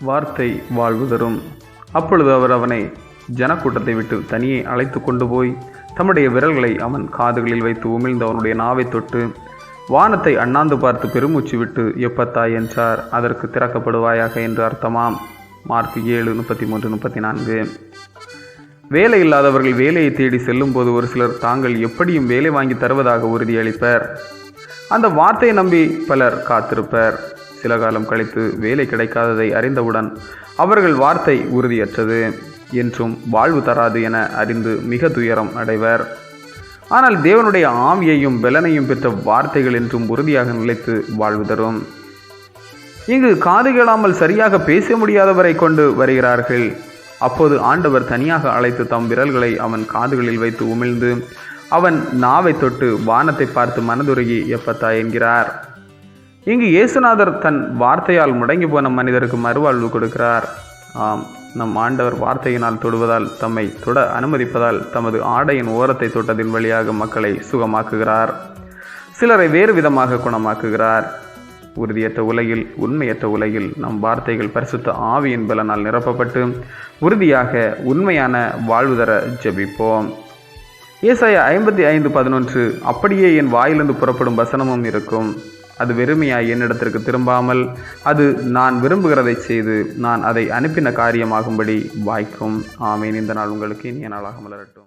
வார்த்தை வாழ்வு தரும். அப்பொழுது அவர் அவனை ஜனக்கூட்டத்தை விட்டு தனியே அழைத்து கொண்டு போய் தம்முடைய விரல்களை அவன் காதுகளில் வைத்து உமிழ்ந்து அவனுடைய நாவை தொட்டு வானத்தை அண்ணாந்து பார்த்து பெருமூச்சு விட்டு எப்பத்தா என்றார். அதற்கு திறக்கப்படுவாயாக? என்று அர்த்தமாம். மார்க் ஏழு முப்பத்தி மூன்று முப்பத்தி நான்கு வேலை இல்லாதவர்கள் வேலையை தேடி செல்லும்போது ஒரு சிலர் தாங்கள் எப்படியும் வேலை வாங்கி தருவதாக உறுதியளிப்பர். அந்த வார்த்தையை நம்பி பலர் காத்திருப்பர். சில காலம் கழித்து வேலை கிடைக்காததை அறிந்தவுடன் அவர்கள் வார்த்தை உறுதியற்றது என்றும் வாழ்வு தராது என அறிந்து மிக துயரம் அடைவர். ஆனால் தேவனுடைய ஆவியையும் பலனையும் பெற்ற வார்த்தைகள் என்றும் உறுதியாக நிலைத்து வாழ்வு தரும். இங்கு காது கேளாமல் சரியாக பேச முடியாதவரை கொண்டு வருகிறார்கள். அப்போது ஆண்டவர் தனியாக அழைத்து தம் விரல்களை அவன் காதுகளில் வைத்து உமிழ்ந்து அவன் நாவை தொட்டு வானத்தை பார்த்து மனதுருகி எப்பத்தா? என்கிறார். இங்கு இயேசுநாதர் தன் வார்த்தையால் முடங்கி போன மனிதருக்கு மறுவாழ்வு கொடுக்கிறார். ஆம் நம் ஆண்டவர் வார்த்தையினால் தொடுவதால் தம்மை தொட அனுமதிப்பதால் தமது ஆடையின் ஓரத்தை தொட்டதின் வழியாக மக்களை சுகமாக்குகிறார். சிலரை வேறு விதமாக குணமாக்குகிறார். உறுதியற்ற உலகில் உண்மையற்ற உலகில் நம் வார்த்தைகள் பரிசுத்த ஆவியின் பலனால் நிரப்பப்பட்டு உறுதியாக உண்மையான வாழ்வு தர ஜெபிப்போம். ஏசாய ஐம்பத்தி ஐந்து பதினொன்று அப்படியே என் வாயிலிருந்து புறப்படும் வசனமும் இருக்கும். அது வெறுமையாய் என்னிடத்திற்கு திரும்பாமல் அது நான் விரும்புகிறதை செய்து நான் அதை அனுப்பின காரியமாகும்படி வாய்க்கும். ஆமேன். இந்த நாள் உங்களுக்கு இனிய நாளாக மலரட்டும்.